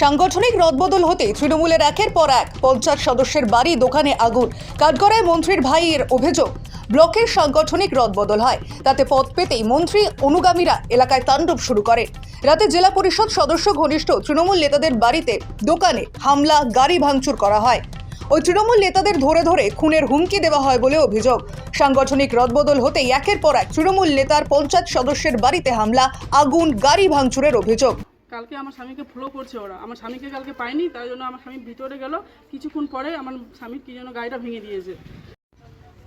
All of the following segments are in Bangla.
সাংগঠনিক রদবদল হতে তৃণমূলের একের পর এক পঞ্চায়েত সদস্যের বাড়ি দোকানে আগুন। কাঠগড়ায় মন্ত্রীর ভাইয়ের অভিযোগ, ব্লকের সাংগঠনিক রদবদল হয়। তাতে পদ পেতেই মন্ত্রী অনুগামীরা এলাকায় তাণ্ডব শুরু করে রাতে জেলা পরিষদ সদস্য ঘনিষ্ঠ তৃণমূল নেতাদের বাড়িতে দোকানে হামলা, গাড়ি ভাঙচুর করা হয়। ওই তৃণমূল নেতাদের ধরে ধরে খুনের হুমকি দেওয়া হয় বলে অভিযোগ। সাংগঠনিক রদবদল হতেই একের পর এক তৃণমূল নেতার পঞ্চায়েত সদস্যের বাড়িতে হামলা, আগুন, গাড়ি ভাঙচুরের অভিযোগ। কালকে আমার স্বামীকে ফলো করছে ওরা। আমার স্বামীকে কালকে পাইনি তাই জন্য আমার স্বামী ভিতরে গেল। কিছুক্ষণ পরে আমার স্বামীর কী যেন গাড়িটা ভেঙে দিয়েছে।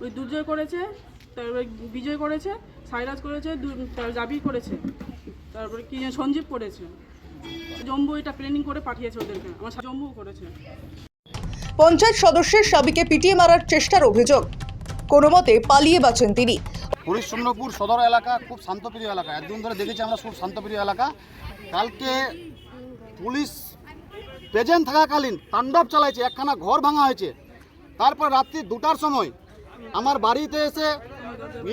ওই দুর্জয় করেছে তারপরে বিজয় করেছে সাইরাজ করেছে তার জাবি করেছে। তারপরে কী যেন সঞ্জীব করেছে। জম্বু এটা প্ল্যানিং করে পাঠিয়েছে ওদেরকে। আমার জম্বু করেছে। পঞ্চায়েত সদস্যের স্বামীকে পিটিয়ে মারার চেষ্টার অভিযোগ। কোনো মতে পালিয়ে বাঁচেন তিনি। হরিশ্চন্দ্রপুর সদর এলাকা খুব শান্তপ্রিয় এলাকা। একদিন ধরে দেখেছি আমরা খুব শান্তপ্রিয় এলাকা। কালকে পুলিশ প্রেজেন্ট থাকাকালীন তাণ্ডব চালাইছে, একখানা ঘর ভাঙা হয়েছে। তারপর রাত্রি দুটার সময় আমার বাড়িতে এসে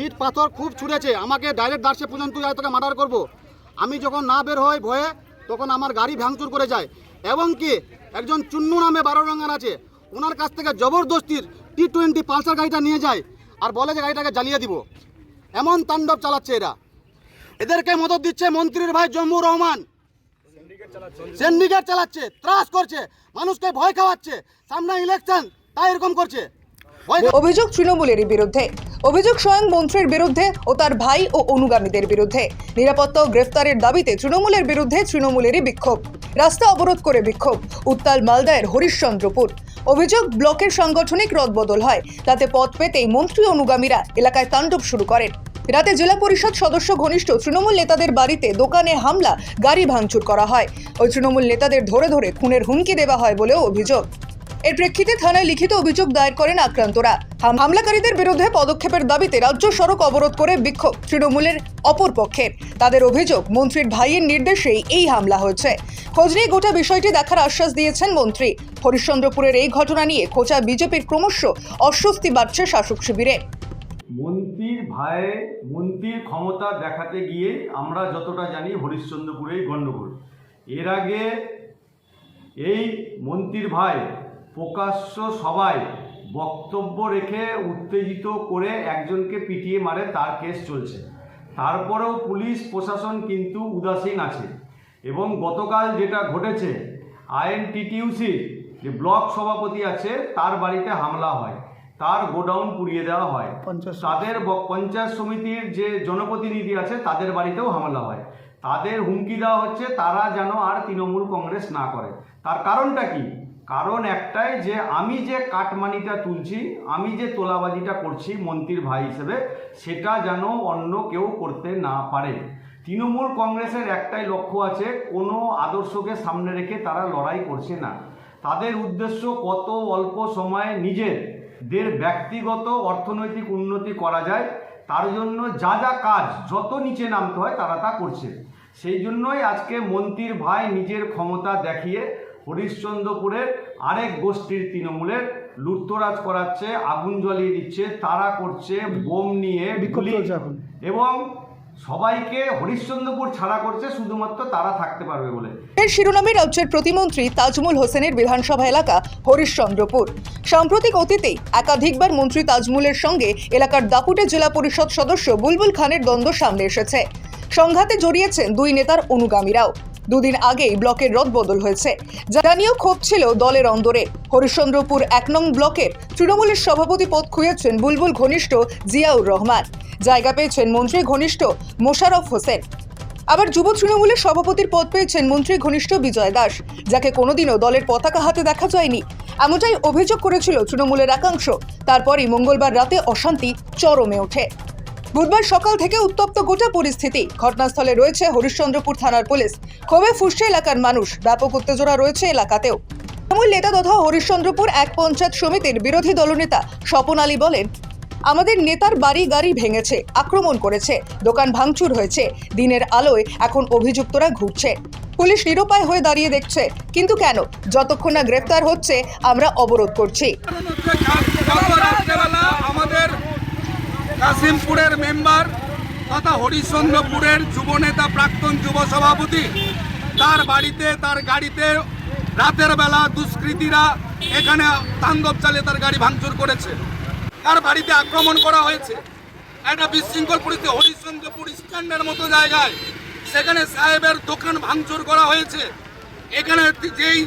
ইট, পাথর খুব ছুঁড়েছে। আমাকে ডাইরেক্ট দার্সে পর্যন্ত যায়, তোকে মার্ডার করব। আমি যখন না বের হই ভয়ে, তখন আমার গাড়ি ভাঙচুর করে যায়। এবং কি, একজন চুন্নু নামে বারো রঙের আছে। ওনার কাছ থেকে জবরদস্তির টি টোয়েন্টি পালসার গাড়িটা নিয়ে যায় আর বলে যে গাড়িটাকে জ্বালিয়ে দিব। এমন তাণ্ডব চালাচ্ছে এরা। এদেরকে মদত দিচ্ছে মন্ত্রীর ভাই জম্মুর রহমান। সিন্ডিকেট চালাচ্ছে, ত্রাস করছে, মানুষকে ভয় খাওয়াচ্ছে, সামনে ইলেকশন তাই এরকম করছে। ভয় অভিযোগ তৃণমূলেরই বিরুদ্ধে। অভিযোগ স্বয়ং মন্ত্রীর বিরুদ্ধে ও তার ভাই ও অনুগামীদের বিরুদ্ধে। নিরাপত্তা ও গ্রেফতারের দাবিতে তৃণমূলের বিরুদ্ধে তৃণমূলেরই বিক্ষোভ। রাস্তা অবরোধ করে বিক্ষোভ। উত্তাল মালদায়ের হরিশ্চন্দ্রপুর। অভিযোগ ব্লকের সাংগঠনিক রদবদল হয়। তাতে পথ পেতেই মন্ত্রী অনুগামীরা এলাকায় তাণ্ডব শুরু করেন। রাতে জেলা পরিষদ সদস্য ঘনিষ্ঠ তৃণমূল নেতাদের বাড়িতে দোকানে হামলা, গাড়ি ভাঙচুর করা হয়। ওই তৃণমূল নেতাদের ধরে ধরে খুনের হুমকি দেওয়া হয় বলেও অভিযোগ। এর প্রেক্ষিতে থানায় লিখিত অভিযোগ দায়ের করেন আক্রান্তরা। হামলাকারীদের বিরুদ্ধে পদক্ষেপের দাবিতে রাজ্য সড়ক অবরোধ করে বিক্ষোভ তৃণমূলের অপর পক্ষের। তাদের অভিযোগ, মন্ত্রীর ভাইয়ের নির্দেশেই এই হামলা হয়েছে। খোঁজ নিয়ে গোটা বিষয়টি দেখার আশ্বাস দিয়েছেন মন্ত্রী। হরিশ্চন্দ্রপুরের এই ঘটনা নিয়ে খোঁচা বিজেপির ক্রমশ অস্বস্তি বাড়ছে শাসক শিবিরে মন্ত্রীর ভাই মন্ত্রীর ক্ষমতা দেখাতে গিয়ে আমরা যতটা জানি হরিশ্চন্দ্রপুরেই গণ্ডগোল। এর আগে এই মন্ত্রীর ভাই প্রকাশ্য সবাই বক্তব্য রেখে উত্তেজিত করে একজনকে পিটিয়ে মারে, তার কেস চলছে। তারপরেও পুলিশ, প্রশাসন কিন্তু উদাসীন আছে এবং গতকাল যেটা ঘটেছে, আইএনটিটিউসির যে ব্লক সভাপতি আছে, তার বাড়িতে হামলা হয়। তার গোডাউন পুড়িয়ে দেওয়া হয়। তাদের পঞ্চায়েত সমিতির যে জনপ্রতিনিধি আছে তাদের বাড়িতেও হামলা হয়। তাদের হুমকি দেওয়া হচ্ছে তারা যেন আর তৃণমূল কংগ্রেস না করে। তার কারণটা কি? কারণ একটাই যে আমি যে কাটমানিটা তুলছি আমি যে তোলাবাজিটা করছি মন্ত্রীর ভাই হিসেবে সেটা যেন অন্য কেউ করতে না পারে। তৃণমূল কংগ্রেসের একটাই লক্ষ্য আছে কোনো আদর্শকে সামনে রেখে তারা লড়াই করছে না। তাদের উদ্দেশ্য কত অল্প সময়ে নিজের দের ব্যক্তিগত অর্থনৈতিক উন্নতি করা যায় তার জন্য যা যা কাজ যত নিচে নামতে হয় তারা তা করছে। সেই জন্যই আজকে মন্ত্রীর ভাই নিজের ক্ষমতা দেখিয়ে হরিশ্চন্দ্রপুরের আরেক গোষ্ঠীর তৃণমূলের লুটতরাজ করাচ্ছে আগুন জ্বালিয়ে দিচ্ছে তারা করছে বোম নিয়ে এবং সবাইকে হরিশ্চন্দ্রপুর ছাড়া করছে শুধুমাত্র তারা থাকতে পারবে বলে। এর শিরোনামে রাজ্যের প্রতিমন্ত্রী তাজমুল হোসেনের বিধানসভা এলাকা, হরিশ্চন্দ্রপুর। সাম্প্রতিক অতীতেই একাধিকবার মন্ত্রী তাজমুলের সঙ্গে এলাকার দাপুটে জেলা পরিষদ সদস্য বুলবুল খানের দ্বন্দ্ব সামনে এসেছে। সংঘাতে জড়িয়েছেন দুই নেতার অনুগামীরাও। দুদিন আগেই ব্লকের রদবদল হয়েছে। যা নিয়েও ক্ষোভ ছিল দলের অন্দরে। হরিশ্চন্দ্রপুর এক নং ব্লকের তৃণমূলের সভাপতি পদ খুঁয়েছেন বুলবুল ঘনিষ্ঠ জিয়াউর রহমান। জায়গা পেয়েছেন মন্ত্রী ঘনিষ্ঠ মোশারফ হোসেন। আবার যুব তৃণমূলের সভাপতির পদ পেয়েছেন মন্ত্রী ঘনিষ্ঠ বিজয় দাস, যাকে কোনোদিনও দলের পতাকা হাতে দেখা যায়নি। এমনটাই অভিযোগ করেছিল তৃণমূলের একাংশ। তারপরই মঙ্গলবার রাতে অশান্তি চরমে ওঠে। বুধবার সকাল থেকে উত্তপ্ত গোটা পরিস্থিতি। ঘটনাস্থলে রয়েছে হরিশ্চন্দ্রপুর থানার পুলিশ। ক্ষোভে ফুসছে এলাকার মানুষ। ব্যাপক উত্তেজনা রয়েছে এলাকাতেও। তৃণমূল নেতা তথা হরিশ্চন্দ্রপুর এক পঞ্চায়েত সমিতির বিরোধী দলনেতা স্বপন আলী বলেন, আমাদের নেতার বাড়ি গাড়ি ভেঙেছে, আক্রমণ করেছে, দোকান ভাঙচুর হয়েছে, দিনের আলোয় এখন অভিযুক্তরা ঘুরছে। পুলিশ নিরুপায় হয়ে দাঁড়িয়ে দেখছে, কিন্তু কেন? যতক্ষণ না গ্রেফতার হচ্ছে, আমরা অবরোধ করছি। কাশিমপুরের মেম্বার তথা হরিশ্চন্দ্রপুরের যুবনেতা প্রাক্তন যুব সভাপতি। তার বাড়িতে, তার গাড়িতে রাতের বেলা দুষ্কৃতীরা এখানে তাণ্ডব চালিয়ে তার গাড়ি ভাঙচুর করেছে। তার বাড়িতে আক্রমণ করা হয়েছে। একটা বিশৃঙ্খল পরিস্থিতি, হরিশ্চন্দ্রপুর স্ট্যান্ডের মতো জায়গায়। সেখানে সাহেবের দোকান ভাঙচুর করা হয়েছে। এখানে যেই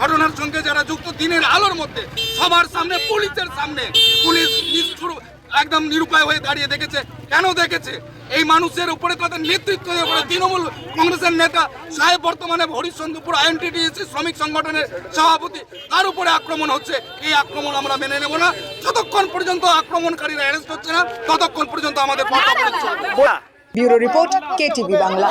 ঘটনার সঙ্গে যারা যুক্ত, দিনের আলোর মধ্যে সবার সামনে, পুলিশের সামনে, পুলিশ নিষ্ঠুর একদম নিরুপায় হয়ে দাঁড়িয়ে দেখেছে। কেন দেখেছে? এই মানুষের উপরে তাদের নেতৃত্বের উপরে তৃণমূল কংগ্রেসের নেতা সাহেব বর্তমানে হরিশ্চন্দ্রপুর আইএনটিটিএসি শ্রমিক সংগঠনের সভাপতি, তার উপরে আক্রমণ হচ্ছে। এই আক্রমণ আমরা মেনে নেব না। যতক্ষণ পর্যন্ত আক্রমণকারীরা অ্যারেস্ট হচ্ছে না, ততক্ষণ পর্যন্ত আমাদের। Bureau report, KTV Bangla.